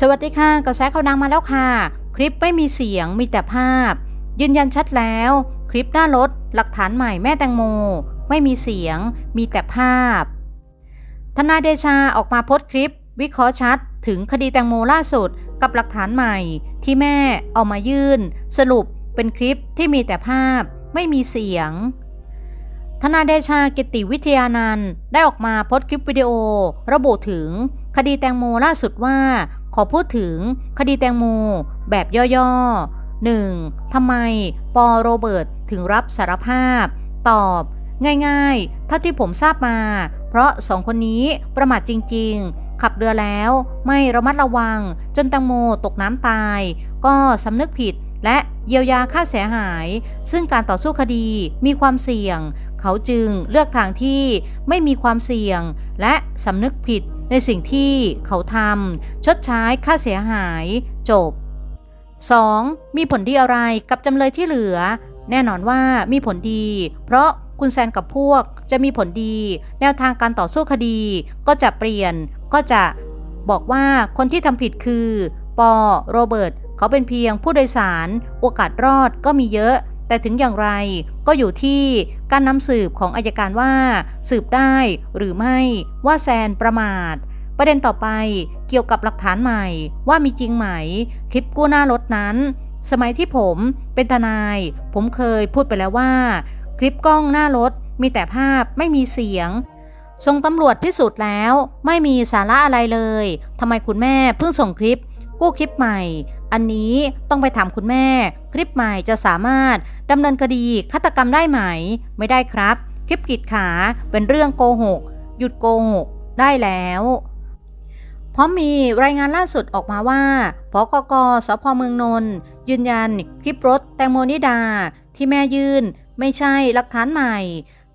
สวัสดีค่ะกระแสข่าวดังมาแล้วค่ะ คลิปไม่มีเสียงมีแต่ภาพ ยืนยันชัดแล้ว คลิปหน้ารถ หลักฐานใหม่แม่แตงโม ไม่มีเสียง มีแต่ภาพ ทนายเดชาออกมาโพสต์คลิป วิเคราะห์ชัด ถึงคดีแตงโมล่าสุด กับหลักฐานใหม่ ที่แม่เอามายื่น สรุปเป็นคลิปที่มีแต่ภาพ ไม่มีเสียงทนาเดชากิติวิทยานันท์ได้ออกมาโพสต์คลิปวิดีโอ ระบุถึงคดีแตงโมล่าสุดว่า ขอพูดถึงคดีแตงโมแบบย่อๆ 1. ทำไมปอโรเบิร์ตถึงรับสารภาพ ตอบ ง่ายๆ ถ้าที่ผมทราบมา เพราะสองคนนี้ประมาทจริงๆ ขับเรือแล้วไม่ระมัดระวัง จนแตงโมตกน้ำตาย ก็สำนึกผิดและเยียวยาค่าเสียหาย ซึ่งการต่อสู้คดีมีความเสี่ยง เขาจึงเลือกทางที่ไม่มีความเสี่ยงและสำนึกผิด ในสิ่งที่เขาทำชดใช้ค่าเสียหายจบ 2. มีผลดีอะไรกับจำเลยที่เหลือ แน่นอนว่ามีผลดี เพราะคุณแซนกับพวกจะมีผลดี แนวทางการต่อสู้คดี ก็จะเปลี่ยนก็จะบอกว่าคนที่ทำผิดคือ ปอโรเบิร์ตเขาเป็นเพียงผู้โดยสาร โอกาสรอดก็มีเยอะ แต่ถึงอย่างไรก็อยู่ที่การนำสืบของอายการว่าสืบได้หรือไม่ว่าแซนประมาท ประเด็นต่อไปเกี่ยวกับหลักฐานใหม่ว่ามีจริงไหม คลิปกู้หน้ารถนั้น สมัยที่ผมเป็นทนาย ผมเคยพูดไปแล้วว่า คลิปกล้องหน้ารถมีแต่ภาพไม่มีเสียงส่งตำรวจพิสูจน์แล้ว ไม่มีสาระอะไรเลยทำไมคุณแม่เพิ่งส่งคลิป กู้คลิปใหม่ อันนี้ต้องไปถามคุณแม่ คลิปใหม่จะสามารถดำเนินคดีฆาตกรรมได้ไหม ไม่ได้ครับ คลิปกีดขาเป็นเรื่องโกหก หยุดโกหก ได้แล้วเพราะมีรายงานล่าสุดออกมาว่าพกกสพเมืองนนท์ยืนยันคลิปรถแตงโมนิดา ที่แม่ยื่น ไม่ใช่หลักฐานใหม่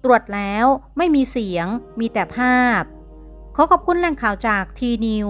ตรวจแล้วไม่มีเสียง มีแต่ภาพ ขอขอบคุณแหล่งข่าวจากทีนิว